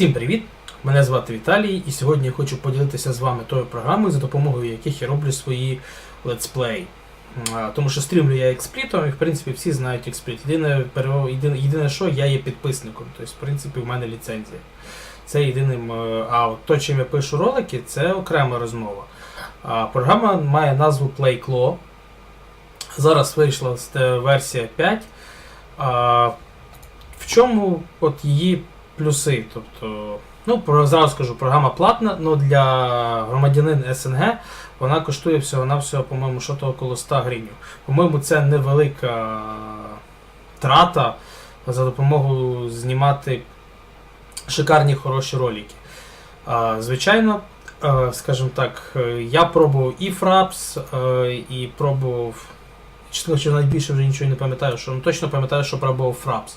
Всім привіт! Мене звати Віталій, і сьогодні я хочу поділитися з вами тою програмою, за допомогою яких я роблю свої летсплеї. Тому що стрімлю я експлітом, і в принципі всі знають експліт. Єдине, єдине, єдине, що я є підписником, тобто, в принципі, в мене ліцензія. Це єдиним. е, А от то, чим я пишу ролики, це окрема розмова. Програма має назву PlayClaw. Зараз вийшла е, версія 5. В чому от її плюси? Тобто, ну, про, зразу скажу, програма платна, але для громадянин СНГ вона коштує всього-навсього, по-моєму, що то около 100 гривень. По-моєму, це невелика трата за допомогою знімати шикарні хороші ролики. Звичайно, е, скажімо так, е, я пробував і Fraps, е, і пробував. Чесно кажучи, навіть більше вже нічого не пам'ятаю, що ну, точно пам'ятаю, що пробував Fraps.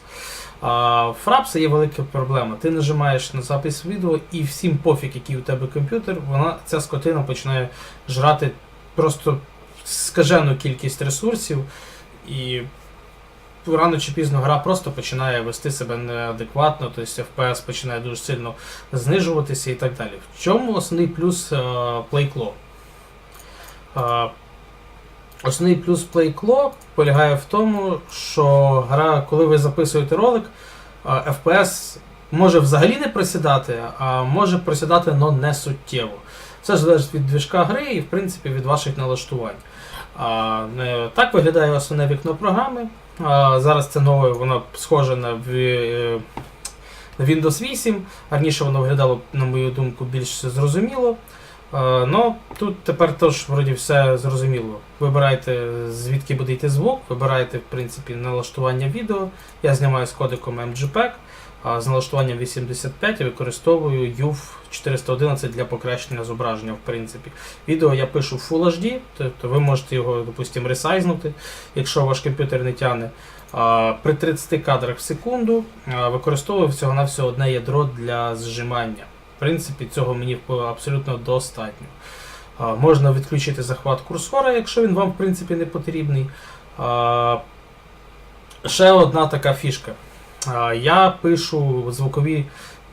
А Fraps є велика проблема. Ти нажимаєш на запис відео і всім пофіг, який у тебе комп'ютер, вона ця скотина починає жрати просто скажену кількість ресурсів, і рано чи пізно гра просто починає вести себе неадекватно, тобто FPS починає дуже сильно знижуватися і так далі. В чому основний плюс е, PlayClaw? Основний плюс PlayClaw полягає в тому, що гра, коли ви записуєте ролик, FPS може взагалі не просідати, а може просідати, але не суттєво. Це залежить від движка гри і, в принципі, від ваших налаштувань. Так виглядає основне вікно програми. Зараз це нове, воно схоже на е, на Windows 8. Раніше воно виглядало, на мою думку, більш зрозуміло. Е, Ну, тут тепер теж вроді все зрозуміло. Вибирайте, звідки буде йти звук, вибирайте, в принципі, налаштування відео. Я знімаю з кодиком MGPEG, з налаштуванням 85 я використовую UV 411 для покращення зображення, в принципі. Відео я пишу в Full HD, тобто ви можете його, допустимо, ресайзнути, якщо ваш комп'ютер не тягне. При 30 кадрах в секунду використовую всього-навсього одне ядро для зжимання. В принципі, цього мені абсолютно достатньо. Можна відключити захват курсора, якщо він вам в принципі не потрібний. Ще одна така фішка. Я пишу звукові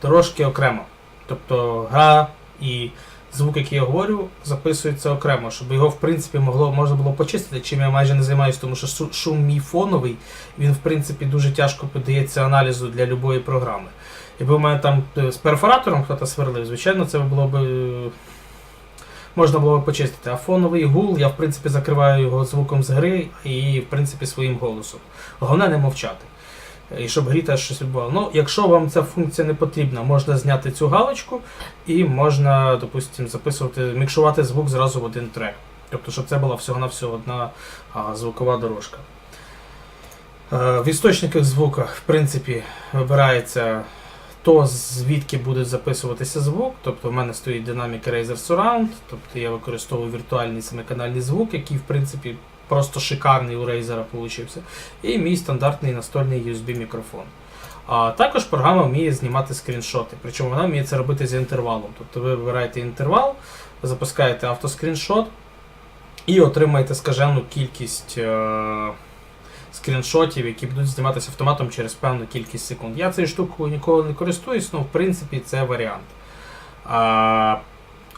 дорожки окремо. Тобто гра і звук, який я говорю, записується окремо, щоб його в принципі могло, можна було почистити, чим я майже не займаюся, тому що шу- шум мій фоновий, він в принципі дуже тяжко піддається аналізу для будь-якої програми. Якби у мене там е, з перфоратором хтось сверлив, звичайно, це було б. Можна було б почистити. А фоновий гул я в принципі закриваю його звуком з гри і в принципі своїм голосом. Головне не мовчати. І щоб грі теж щось відбувало. Ну, якщо вам ця функція не потрібна, можна зняти цю галочку і можна, допустимо, записувати, мікшувати звук зразу в один трек. Тобто, щоб це була всього-навсього одна а, звукова дорожка. Е, В істочниках звука, в принципі, вибирається то, звідки буде записуватися звук. Тобто в мене стоїть Dynamic Eraser Surround, тобто я використовую віртуальний семиканальний звук, який, в принципі, просто шикарний у Razer получився. І мій стандартний настольний USB мікрофон. А також програма вміє знімати скріншоти. Причому вона вміє це робити з інтервалом. Тобто ви вибираєте інтервал, запускаєте автоскріншот і отримаєте скажену кількість е- скріншотів, які будуть зніматися автоматом через певну кількість секунд. Я цією штукою ніколи не користуюсь, але в принципі це варіант. А,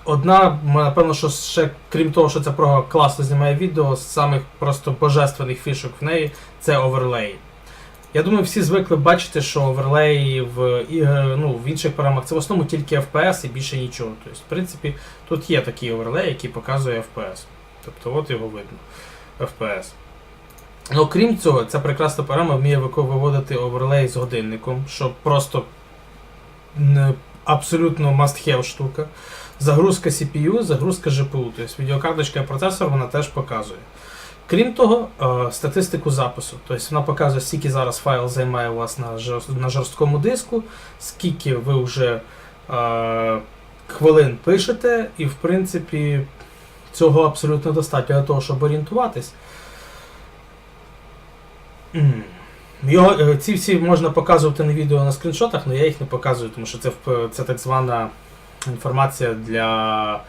Одна, напевно, що ще, крім того, що ця програма класно знімає відео, з самих просто божественних фішок в неї це оверлеї. Я думаю, всі звикли бачити, що оверлеї в ігр, ну, в інших програмах це в основному тільки FPS і більше нічого. Тобто, в принципі, тут є такий оверлей, який показує FPS. Тобто от його видно. FPS. Ну, крім цього, ця прекрасна програма вміє виводити оверлей з годинником, що просто абсолютно must-have штука. Загрузка CPU, загрузка GPU, тобто відеокарточка і процесор вона теж показує. Крім того, е, статистику запису. Тобто вона показує, скільки зараз файл займає у вас на, на жорсткому диску, скільки ви вже е, хвилин пишете, і в принципі цього абсолютно достатньо для того, щоб орієнтуватись. Його, е, ці всі можна показувати на відео на скріншотах, але я їх не показую, тому що це, це так звана інформація для.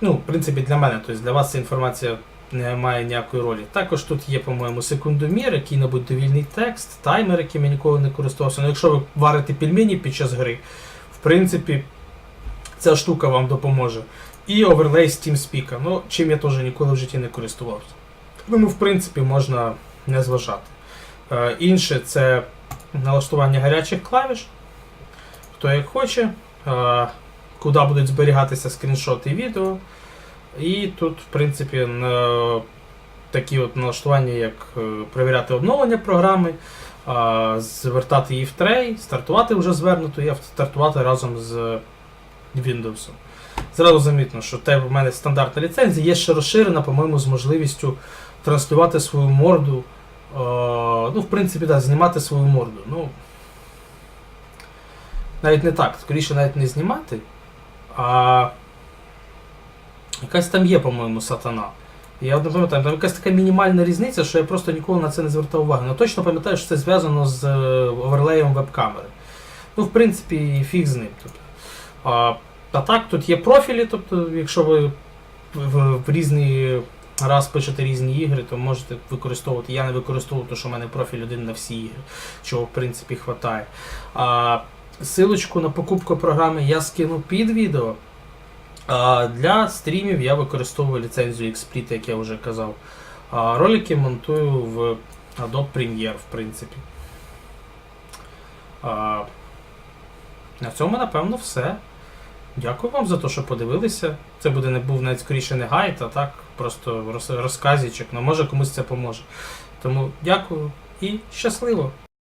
Ну, в принципі, для мене. Тобто для вас ця інформація не має ніякої ролі. Також тут є, по-моєму, секундомір, який-небудь довільний текст, таймер, яким я ніколи не користувався. Ну, якщо ви варите пельмені під час гри, в принципі, ця штука вам допоможе. І оверлей з TeamSpeak, ну, чим я теж ніколи в житті не користувався. Тому, в принципі, можна не зважати. Е, інше це налаштування гарячих клавіш. Хто як хоче, е, куди будуть зберігатися скріншоти відео. І тут, в принципі, такі от налаштування, як е, перевіряти обновлення програми, звертати її в трей, стартувати вже звернуту і стартувати разом з Windows. Зразу замітно, що те в мене стандартна ліцензія, є ще розширена, по-моєму, з можливістю транслювати свою морду. Е, ну, в принципі, да, знімати свою морду. Ну, навіть не так, скоріше навіть не знімати, а якась там є, по-моєму, сатана. Я не пам'ятаю, там якась така мінімальна різниця, що я просто ніколи на це не звертав уваги. Ну точно пам'ятаю, що це зв'язано з е, оверлеєм веб-камери. Ну, в принципі, фіг з ним. Тобто. А, а так, тут є профілі, тобто, якщо ви в, в, в різний раз пишете різні ігри, то можете використовувати. Я не використовую, тому що в мене профіль один на всі ігри, чого в принципі. А, Силочку на покупку програми я скину під відео. А для стрімів я використовую ліцензію XSplit, як я вже казав. А ролики монтую в Adobe Premiere, в принципі. А, на цьому, напевно, все. Дякую вам за те, що подивилися. Це буде не був навіть не гайд, а так, просто розказічок. Ну, може комусь це поможе. Тому дякую і щасливо!